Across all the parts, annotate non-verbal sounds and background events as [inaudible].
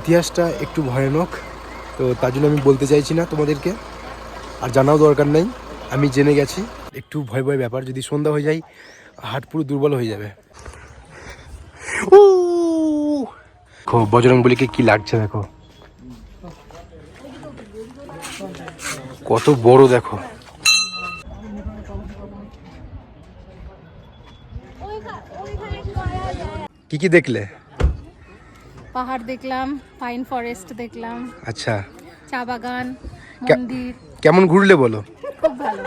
ইতিহাসটা একটু ভয়ানক, তো তার জন্য আমি বলতে চাইছি না তোমাদেরকে, আর জানাও দরকার নেই, আমি জেনে গেছি। একটু ভয় ভয় ব্যাপার, যদি সন্ধ্যা হয়ে যায়, হাট পুরো দুর্বল হয়ে যাবে। দেখো বজরং বলিকে কি লাগছে দেখো। কত বড় দেখো। কি কি দেখলে? পাহাড় দেখলাম পাইন ফরেস্ট দেখলাম আচ্ছা। চা বাগান মন্দির। কেমন ঘুরলে বলো? খুব ভালো।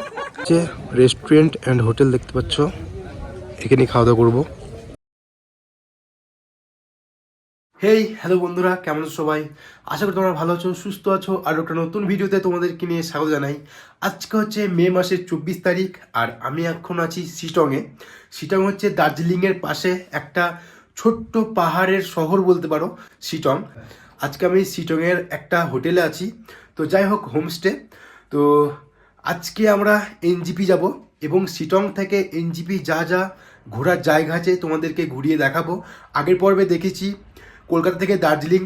যে রেস্টুরেন্ট অ্যান্ড হোটেল দেখতে পাচ্ছ এখানে খাওয়া দাওয়া করব। হেই হ্যালো বন্ধুরা কেমন আছো সবাই? আশা করি তোমরা ভালো আছো সুস্থ আছো আর একটা নতুন ভিডিওতে তোমাদেরকে নিয়ে স্বাগত জানাই। আজকে হচ্ছে মে মাসের চব্বিশ তারিখ আর আমি এখন আছি শিটংয়ে শিটং হচ্ছে দার্জিলিংয়ের পাশে একটা ছোট্ট পাহাড়ের শহর বলতে পারো শিটং আজকে আমি শিটংয়ের একটা হোটেলে আছি। তো যাই হোক, হোমস্টে। তো আজকে আমরা এনজিপি যাব এবং শিটং থেকে এনজিপি যা যা ঘোরার জায়গা আছে তোমাদেরকে ঘুরিয়ে দেখাবো। আগের পর্বে দেখেছি কলকাতা থেকে দার্জিলিং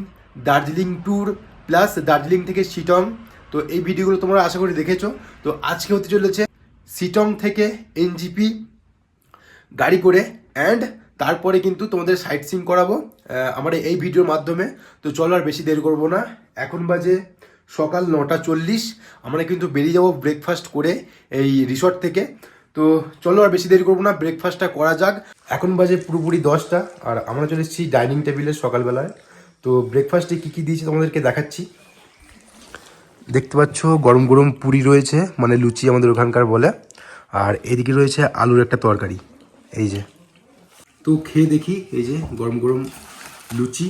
দার্জিলিং ট্যুর প্লাস দার্জিলিং থেকে শিটং তো এই ভিডিওগুলো তোমরা আশা করি দেখেছ। তো আজকে হতে চলেছে শিটং থেকে এনজিপি গাড়ি করে অ্যান্ড তারপরে কিন্তু তোমাদের সাইট সিং করাবো আমার এই ভিডিওর মাধ্যমে। তো চলো আর বেশি দেরি করব না। এখন বাজে সকাল নটা চল্লিশ। আমরা কিন্তু বেরিয়ে যাব ব্রেকফাস্ট করে এই রিসর্ট থেকে। তো চলো আর বেশি দেরি করব না ব্রেকফাস্টটা করা যাক। এখন বাজে পুরোপুরি দশটা, আর আমরা চলে এসেছি ডাইনিং টেবিলে সকালবেলায়। তো ব্রেকফাস্টে কী কী দিয়েছি তোমাদেরকে দেখাচ্ছি। দেখতে পাচ্ছ গরম গরম পুরি রয়েছে মানে লুচি আমাদের ওখানকার বলে। আর এদিকে রয়েছে আলুর একটা তরকারি। এই যে। তো খেয়ে দেখি এই যে গরম গরম লুচি।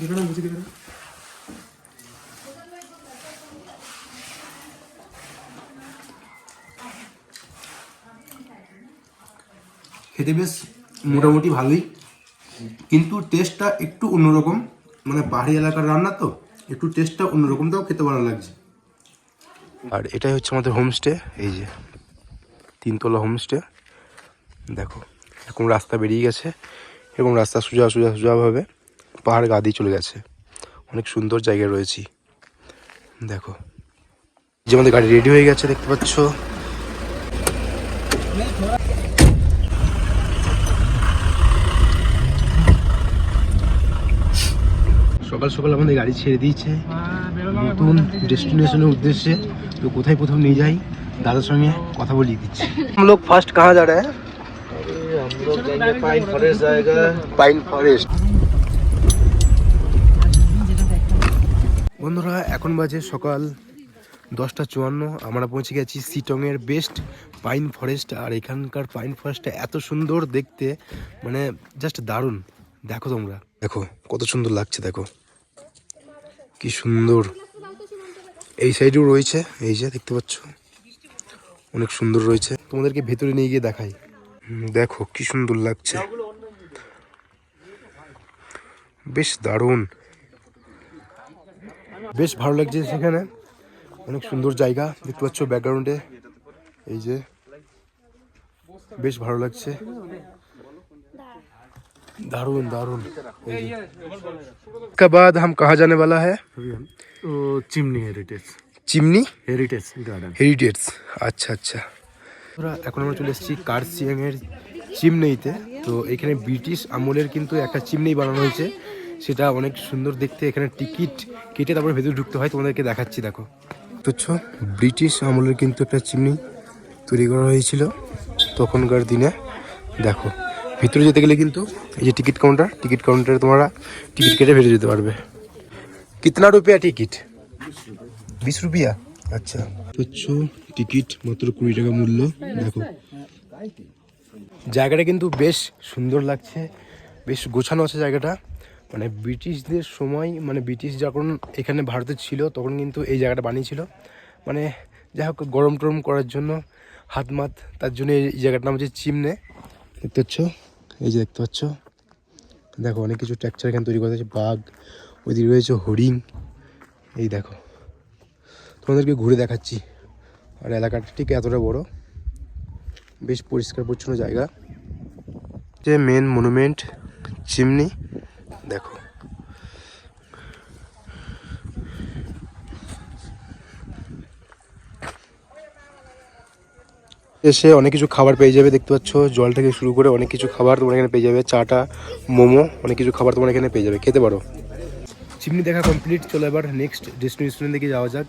দেখো না লুচি দেখো না। খেতে বেশ মোটামুটি ভালোই কিন্তু টেস্টটা একটু অন্যরকম। মানে পাহাড়ি এলাকার রান্না তো একটু টেস্টটা অন্যরকম তাও খেতে ভালো লাগছে। আর এটাই হচ্ছে আমাদের হোমস্টে এই যে তিনতলা হোমস্টে দেখো এরকম রাস্তা বেরিয়ে গেছে, এরকম রাস্তা সোজা সোজা সোজাভাবে পাহাড় গা দিয়ে চলে গেছে। অনেক সুন্দর জায়গায় রয়েছি। দেখো। যে আমাদের গাড়ি রেডি হয়ে গেছে, দেখতে পাচ্ছ? সকাল সকাল আমাদের গাড়ি ছেড়ে দিয়েছে। নতুন ডেস্টিনেশনের উদ্দেশ্যে তো কোথায় প্রথম নিয়ে যাই, দাদার সঙ্গে কথা বলিয়ে দিচ্ছি। [laughs] লোক ফার্স্ট কাহা যা রা ফরেস্ট। বন্ধুরা এখন বাজে সকাল দশটা চুয়ান্ন। আমরা পৌঁছে গেছি সিটংয়ের বেস্ট পাইন ফরেস্ট আর এখানকার পাইন ফরেস্টটা এত সুন্দর দেখতে মানে জাস্ট দারুণ। দেখো তোমরা। দেখো কত সুন্দর লাগছে দেখো। কি সুন্দর। এই সাইডেও রয়েছে এই যে দেখতে পাচ্ছ? অনেক সুন্দর রয়েছে। তোমাদেরকে ভেতরে নিয়ে গিয়ে দেখাই। দেখো কি সুন্দর লাগছে বেশ দারুণ বেশ ভালো লাগছে সেখানে অনেক সুন্দর জায়গা দেখতে পাচ্ছ ব্যাকগ্রাউন্ডে এই যে বেশ ভালো লাগছে দারুণ দারুণ এই যে। उसके बाद हम कहाँ जाने वाला है तो chimney heritage chimney heritage garden heritage আচ্ছা আচ্ছা আমরা এখন আমরা চলে এসেছি কার্সিয়াং এর চিমনেইতে তো এখানে ব্রিটিশ আমলের কিন্তু একটা চিমনেই বানানো হয়েছে। সেটা অনেক সুন্দর দেখতে। এখানে টিকিট কেটে তারপরে ভেতরে ঢুকতে হয়। তোমাদেরকে দেখাচ্ছি, দেখো। তুচ্ছ ব্রিটিশ আমলের কিন্তু একটা চিমনি তৈরি করা হয়েছিল তখনকার দিনে। দেখো, ভিতরে যেতে গেলে কিন্তু এই যে টিকিট কাউন্টার, টিকিট কাউন্টারে তোমরা টিকিট কেটে ভেতরে যেতে পারবে। কিতনা রুপিয়া টিকিট? বিশ রুপিয়া? আচ্ছা। হচ্ছে টিকিট মাত্র কুড়ি টাকা মূল্য। দেখো। জায়গাটা কিন্তু বেশ সুন্দর লাগছে, বেশ গোছানো আছে জায়গাটা। মানে ব্রিটিশদের সময় মানে ব্রিটিশ যখন এখানে ভারতে ছিল, তখন কিন্তু এই জায়গাটা বানিয়েছিল। মানে যাই হোক, গরম টরম করার জন্য, হাত মাত, তার জন্য এই জায়গাটার নাম হচ্ছে চিমনে। দেখতে পাচ্ছ? এই যে দেখতে পাচ্ছ? দেখো, অনেক কিছু ট্যাকচার এখানে তৈরি করা হয়েছে বাঘ, ওইদিকে রয়েছে হরিণ। এই দেখো, তোমাদেরকে ঘুরে দেখাচ্ছি। আর এলাকাটা ঠিক এতটা বড়। বেশ পরিষ্কার, পরিচ্ছন্ন জায়গা। যে মেন মনুমেন্ট চিমনি দেখো। এসে অনেক কিছু খাবার পেয়ে যাবে, দেখতে পাচ্ছ। জল থেকে শুরু করে অনেক কিছু খাবার তোমার এখানে পেয়ে যাবে। চাটা, মোমো, অনেক কিছু খাবার তোমার এখানে পেয়ে যাবে। খেতে পারো। চিমনি দেখা কমপ্লিট চলো এবার নেক্সট ডেস্টিনেশনের দিকে যাওয়া যাক।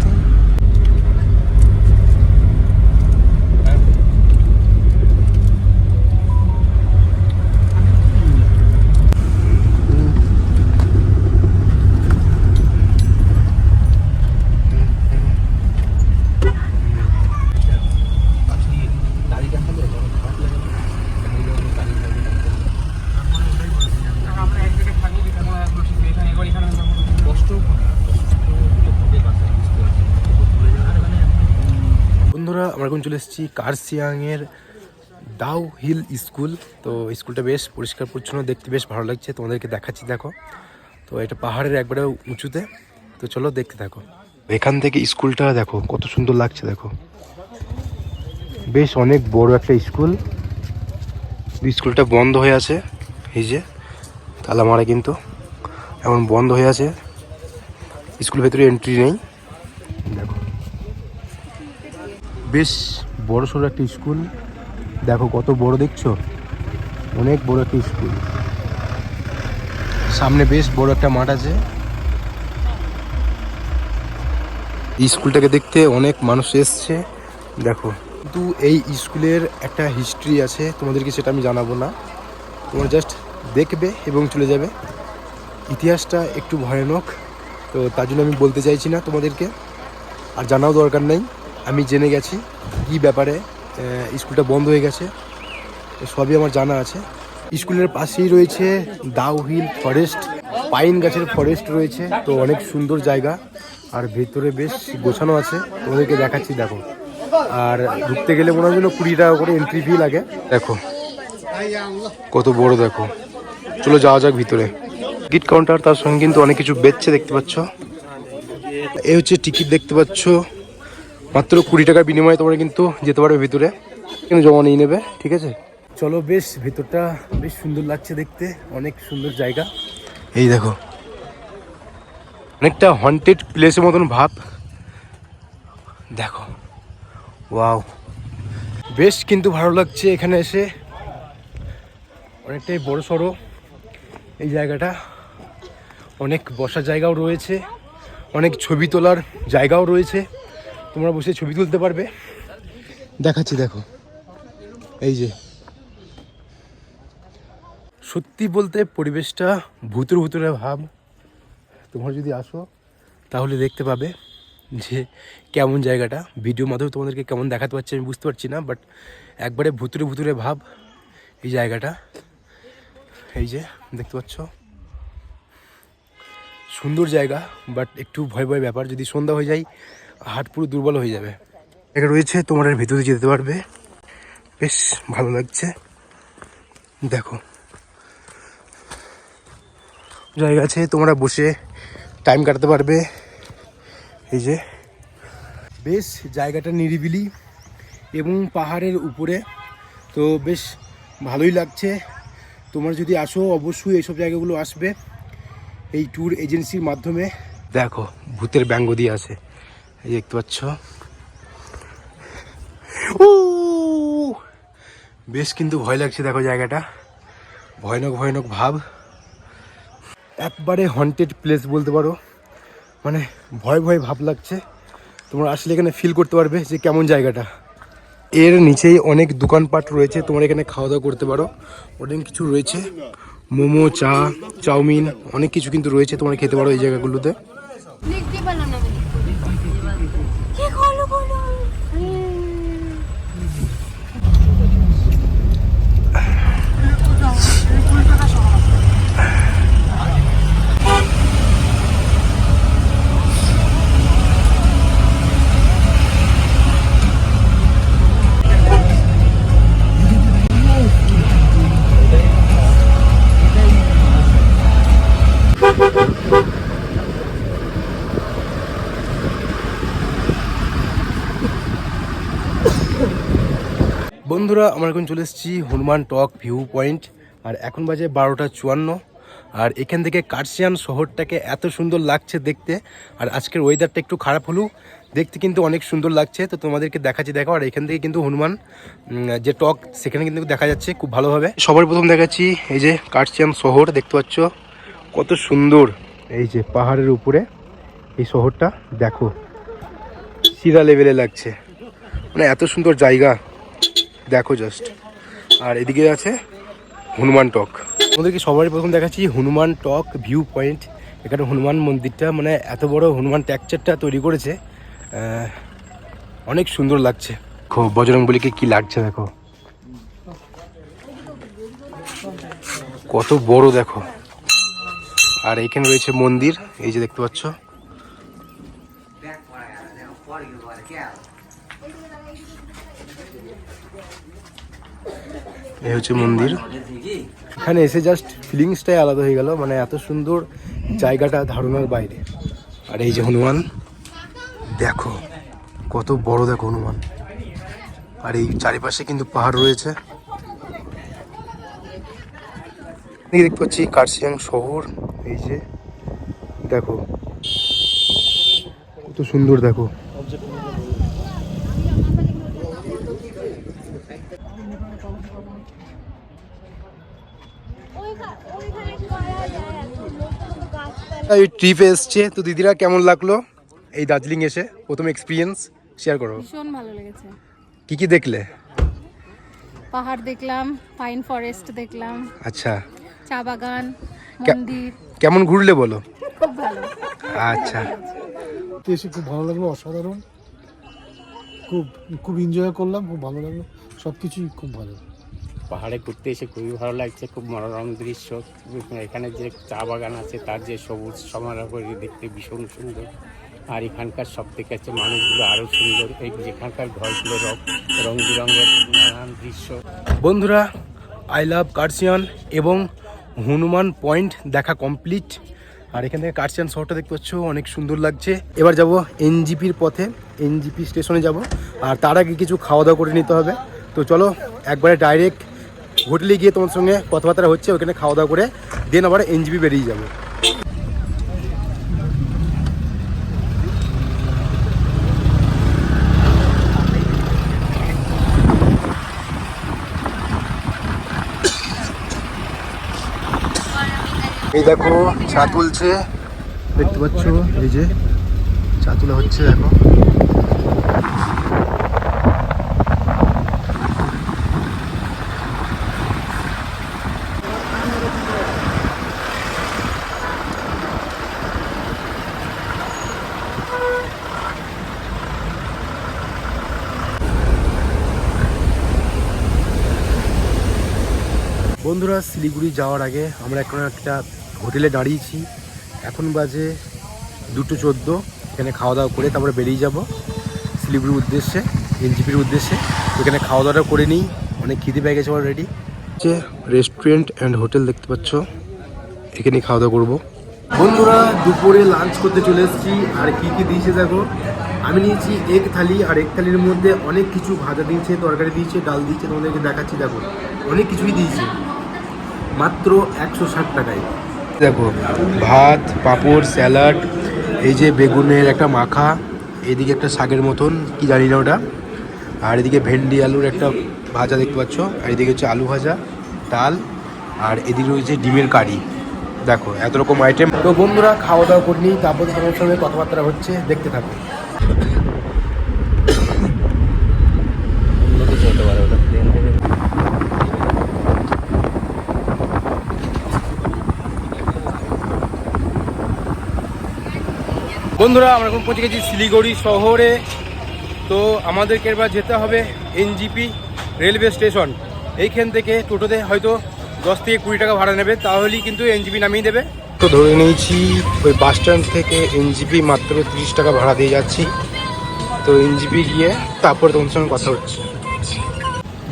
আমরা এখন চলে এসেছি কার্সিয়াংয়ের দাও হিল স্কুল। তো স্কুলটা বেশ পরিষ্কার পরিচ্ছন্ন, দেখতে বেশ ভালো লাগছে। তোমাদেরকে দেখাচ্ছি, দেখো। তো এটা পাহাড়ের একবারে উঁচুতে। তো চলো দেখতে থাকো। এখান থেকে স্কুলটা, দেখো, কত সুন্দর লাগছে, দেখো। বেশ অনেক বড় একটা স্কুল। স্কুলটা বন্ধ হয়ে আছে, এই যে, তালা মারা কিন্তু। এখন বন্ধ হয়ে আছে। স্কুল ভেতরে এন্ট্রি নেই দেখো বেশ বড় সড়ো একটা স্কুল। দেখো কত বড় দেখছ? অনেক বড় একটা স্কুল। সামনে বেশ বড় একটা মাঠ আছে। স্কুলটাকে দেখতে অনেক মানুষ এসছে। দেখো, কিন্তু এই স্কুলের একটা হিস্ট্রি আছে। তোমাদেরকে সেটা আমি জানাব না। তোমরা জাস্ট দেখবে এবং চলে যাবে। ইতিহাসটা একটু ভয়ানক। তো তার জন্য আমি বলতে চাইছি না তোমাদেরকে। আর জানাও দরকার নেই। আমি জেনে গেছি কি ব্যাপারে স্কুলটা বন্ধ হয়ে গেছে। সবই আমার জানা আছে। স্কুলের পাশেই রয়েছে দাউ হিল ফরেস্ট, পাইন গাছের ফরেস্ট রয়েছে, তো অনেক সুন্দর জায়গা। আর ভেতরে বেশ গোছানো আছে, তোমাদেরকে দেখাচ্ছি, দেখো। আর ঢুকতে গেলে মনে হয় কুড়ি টাকা করে এন্ট্রি ফি লাগে। দেখো, কত বড়, দেখো। চলো যাওয়া যাক ভিতরে। টিকিট কাউন্টার তার সঙ্গে কিন্তু অনেক কিছু বেচছে, দেখতে পাচ্ছ। এই হচ্ছে টিকিট, দেখতে পাচ্ছ। মাত্র কুড়ি টাকার বিনিময়ে তোমরা কিন্তু যেতে পারবে ভিতরে। এখানে জমা নিয়ে নেবে ঠিক আছে? চলো বেশ ভেতরটা বেশ সুন্দর লাগছে দেখতে অনেক সুন্দর জায়গা। এই দেখো অনেকটা হন্টেড প্লেসের মতন ভাব। দেখো ওয়াও বেশ কিন্তু ভালো লাগছে এখানে এসে। অনেকটাই বড় সড়ো এই জায়গাটা। অনেক বসার জায়গাও রয়েছে অনেক ছবি তোলার জায়গাও রয়েছে। তোমরা বসে ছবি তুলতে পারবে। দেখাচ্ছি, দেখো। এই যে। সত্যি বলতে পরিবেশটা ভূতের ভূতের ভাব। তোমরা যদি আসো, তাহলে দেখতে পাবে যে কেমন জায়গাটা। ভিডিও মাধ্যমে তোমাদেরকে কেমন দেখাতে পারছি আমি বুঝতে পারছি না বাট একবারে ভুতুরে ভুতুরে ভাব এই জায়গাটা। এই যে, দেখতে পাচ্ছ? সুন্দর জায়গা বাট একটু ভয় ভয় ব্যাপার। যদি সন্ধ্যা হয়ে যায় হাট পুরো দুর্বল হয়ে যাবে। এটা রয়েছে তোমার ভিতরে যেতে পারবে। বেশ ভালো লাগছে। দেখো। জায়গা আছে তোমরা বসে টাইম কাটাতে পারবে। এই যে। বেশ জায়গাটা নিরিবিলি এবং পাহাড়ের উপরে। তো বেশ ভালোই লাগছে। তোমরা যদি আসো অবশ্যই এইসব জায়গাগুলো আসবে। এই ট্যুর এজেন্সির মাধ্যমে। দেখো ভূতের ব্যঙ্গ দিয়ে আছে। এই দেখতে পাচ্ছ! বেশ কিন্তু ভয় লাগছে, দেখো জায়গাটা। ভয়ানক ভয়ানক ভাব। একবারে হন্টেড প্লেস বলতে পারো। মানে ভয় ভয় ভাব লাগছে। তোমরা আসলে এখানে ফিল করতে পারবে যে কেমন জায়গাটা। এর নিচেই অনেক দোকানপাট রয়েছে, তোমরা এখানে খাওয়া দাওয়া করতে পারো। অনেক কিছু রয়েছে। মোমো, চা, চাউমিন, অনেক কিছু কিন্তু রয়েছে তোমরা খেতে পারো এই জায়গাগুলোতে। বন্ধুরা, আমরা এখন চলে এসেছি হনুমান টক ভিউ পয়েন্ট, আর এখন বাজে বারোটা চুয়ান্ন, আর এখান থেকে কার্সিয়ান শহরটাকে এত সুন্দর লাগছে দেখতে, আর আজকের ওয়েদারটা একটু খারাপ হলেও দেখতে কিন্তু অনেক সুন্দর লাগছে, তো তোমাদেরকে দেখাচ্ছি, দেখো, আর এখান থেকে কিন্তু হনুমান যে টক, সেখানে কিন্তু দেখা যাচ্ছে খুব ভালোভাবে। সবার প্রথম দেখাচ্ছি এই যে কার্সিয়ান শহর, দেখতে পাচ্ছ? কত সুন্দর। এই যে পাহাড়ের উপরে এই শহরটা, দেখো। সিরা লেভেলে লাগছে। মানে এত সুন্দর জায়গা। দেখো জাস্ট আর এদিকে আছে হনুমান টক। আমাদেরকে সবারই প্রথম দেখাচ্ছি হনুমান টক ভিউ পয়েন্ট এখানে হনুমান মন্দিরটা মানে এত বড় হনুমান ট্যাকচারটা তৈরি করেছে অনেক সুন্দর লাগছে। দেখো বজরং বলিকে কি লাগছে দেখো। কত বড় দেখো। আর এখানে রয়েছে মন্দির, এই যে দেখতে পাচ্ছ। এই হচ্ছে মন্দির। এখানে এসে জাস্ট ফিলিংসটাই আলাদা হয়ে গেল মানে এত সুন্দর জায়গাটা ধারণার বাইরে। আর এই যে হনুমান, দেখো, কত বড় দেখো হনুমান। আর এই চারিপাশে কিন্তু পাহাড় রয়েছে। দেখতে পাচ্ছি কার্সিয়াং শহর, এই যে, দেখো। কত সুন্দর দেখো। এই ট্রিপে এসছে। তো দিদিরা কেমন লাগল? এই দার্জিলিং এসে প্রথম এক্সপিরিয়েন্স শেয়ার করো। ভীষণ ভালো লেগেছে। কি কি দেখলে? পাহাড় দেখলাম পাইন ফরেস্ট দেখলাম আচ্ছা। চা বাগান মন্দির। কেমন ঘুরলে বলো? খুব ভালো। আচ্ছা। এসে খুব ভালো লাগল অসাধারণ। খুব খুব এনজয় করলাম খুব ভালো লাগল সব কিছুই খুব ভালো। পাহাড়ে ঘুরতে এসে খুবই ভালো লাগছে, খুব মনোরম দৃশ্য। এখানে যে চা বাগান আছে, তার যে সবুজ সমারোহ দেখতে ভীষণ সুন্দর। আর এখানকার সব থেকে হচ্ছে মানুষগুলো আরও সুন্দর। এই যেখানকার ঘরগুলো রং রং বেরঙের নানান দৃশ্য। বন্ধুরা আই লাভ কার্সিয়ান এবং হনুমান পয়েন্ট দেখা কমপ্লিট আর এখান থেকে কার্সিয়ান শহরটা দেখতে পাচ্ছ, অনেক সুন্দর লাগছে। এবার যাব এনজিপির পথে এনজিপি স্টেশনে যাব। আর তার আগে কিছু খাওয়া দাওয়া করে নিতে হবে। তো চলো, একবারে ডাইরেক্ট হোটেলে গিয়ে তোমার সঙ্গে কথাবার্তা হচ্ছে ওখানে খাওয়া দাওয়া করে দেন আবার এনজিপি বেরিয়ে যাব। এই দেখো চা তুলছে। দেখতে পাচ্ছ এই যে চা তোলা হচ্ছে দেখো। বন্ধুরা, শিলিগুড়ি যাওয়ার আগে আমরা এখন একটা হোটেলে দাঁড়িয়েছি। এখন বাজে দুটো চোদ্দ, এখানে খাওয়া দাওয়া করে তারপরে বেরিয়ে যাব শিলিগুড়ির উদ্দেশ্যে, এনজিপির উদ্দেশ্যে। এখানে খাওয়া দাওয়াটা করে নিই, অনেক খিদে পেয়ে গেছে অলরেডি যে রেস্টুরেন্ট অ্যান্ড হোটেল দেখতে পাচ্ছ, এখানে খাওয়া দাওয়া করব। বন্ধুরা, দুপুরে লাঞ্চ করতে চলে এসেছি, আর কি কি দিয়েছে দেখো? আমি নিয়েছি এক থালি, আর এক থালির মধ্যে অনেক কিছু ভাজা দিয়েছে, তরকারি দিয়েছে, ডাল দিয়েছে, তোমাদেরকে দেখাচ্ছি দেখো। অনেক কিছুই দিয়েছে। মাত্র একশো ষাট টাকায়। দেখো, ভাত, পাঁপড়, স্যালাড, এই যে বেগুনের একটা মাখা, এদিকে একটা শাকের মতন, কি জানি না ওটা। আর এদিকে ভেন্ডি আলুর একটা ভাজা দেখতে পাচ্ছ, আর এদিকে হচ্ছে আলু ভাজা, ডাল, আর এদিকে রয়েছে ডিমের কারি। দেখো, এত রকম আইটেম তো বন্ধুরা, খাওয়া দাওয়া করিনি, তারপর তোমার সঙ্গে কথাবার্তা হচ্ছে, দেখতে থাকো চলতে পারে ওটা প্লেন থেকে বন্ধুরা আমরা এখন পৌঁছে গেছি শিলিগুড়ি শহরে। তো আমাদেরকে এবার যেতে হবে এনজিপি রেলওয়ে স্টেশন। এইখান থেকে টোটোতে হয়তো দশ থেকে কুড়ি টাকা ভাড়া নেবে তাহলেই কিন্তু এনজিপি নামিয়ে দেবে। তো ধরে নিয়েছি ওই বাস স্ট্যান্ড থেকে এনজিপি মাত্র তিরিশ টাকা ভাড়া দিয়ে যাচ্ছি। তো এনজিপি গিয়ে তারপর তোমার সঙ্গে কথা হচ্ছে।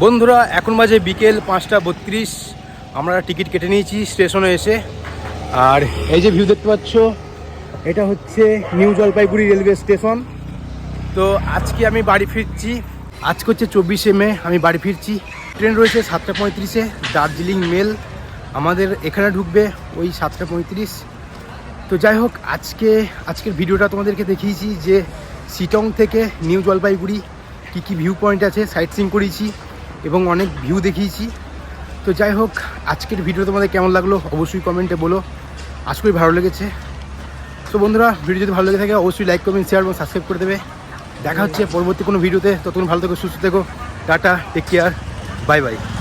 বন্ধুরা এখন বাজে বিকেল পাঁচটা বত্রিশ। আমরা টিকিট কেটে নিয়েছি স্টেশনে এসে। আর এই যে ভিউ দেখতে পাচ্ছ এটা হচ্ছে নিউ জলপাইগুড়ি রেলওয়ে স্টেশন। তো আজকে আমি বাড়ি ফিরছি। আজকে হচ্ছে চব্বিশে মে, আমি বাড়ি ফিরছি। ট্রেন রয়েছে সাতটা পঁয়ত্রিশে, দার্জিলিং মেল। আমাদের এখানে ঢুকবে ওই সাতটা পঁয়ত্রিশ। তো যাই হোক, আজকে, আজকের ভিডিওটা তোমাদেরকে দেখিয়েছি যে সিটং থেকে নিউ জলপাইগুড়ি কী কী ভিউ পয়েন্ট আছে সাইট সিং করেছি এবং অনেক ভিউ দেখিয়েছি। তো যাই হোক, আজকের ভিডিও তোমাদের কেমন লাগল অবশ্যই কমেন্টে বলো। আশা ভালো লেগেছে। তো বন্ধুরা, ভিডিও যদি ভালো লেগে থাকে, অবশ্যই লাইক কমেন্ট শেয়ার এবং সাবস্ক্রাইব করে দেবে। দেখা হচ্ছে পরবর্তী কোনো ভিডিওতে। ততক্ষণ ভালো থেকো, সুস্থ থেকো। Tata take care bye bye